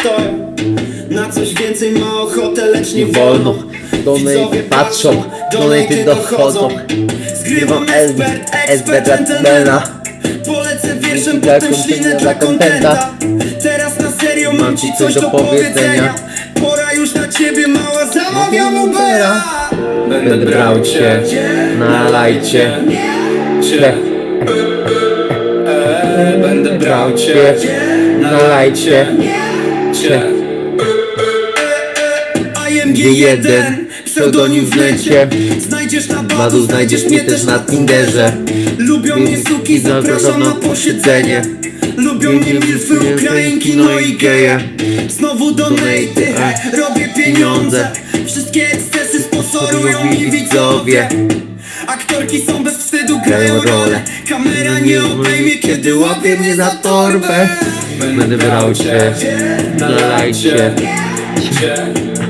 stoją Na coś więcej ma ochotę, lecz nie wolno wolno. Donate Widzowie patrzą, donaty dochodzą. Zgrywam Zgrywam ekspert, gentlemana Polecę wierszem, Dla potem ślinę dla kontenta kontenta. Teraz na serio mam ci coś do powiedzenia Pora już na ciebie mała, zamawiam Ubera Będę brał cię na lajcie. Cie. Będę Brał cię na lajcie. Cie. IMG1 Pseudonim w necie. Znajdziesz na badu, znajdziesz mnie też na Tinderze. Lubią mnie suki, zapraszam na posiedzenie. Lubią mnie milfy, Ukrainki, no i geje. Znowu donaty, robię pieniądze. Wszystkie ekscesy sponsorują mi widzowie. Aktorki są bez wstydu, grają rolę. Kamera nie obejmie, kiedy łapie mnie za torbę. Będę brał cię na lajcie.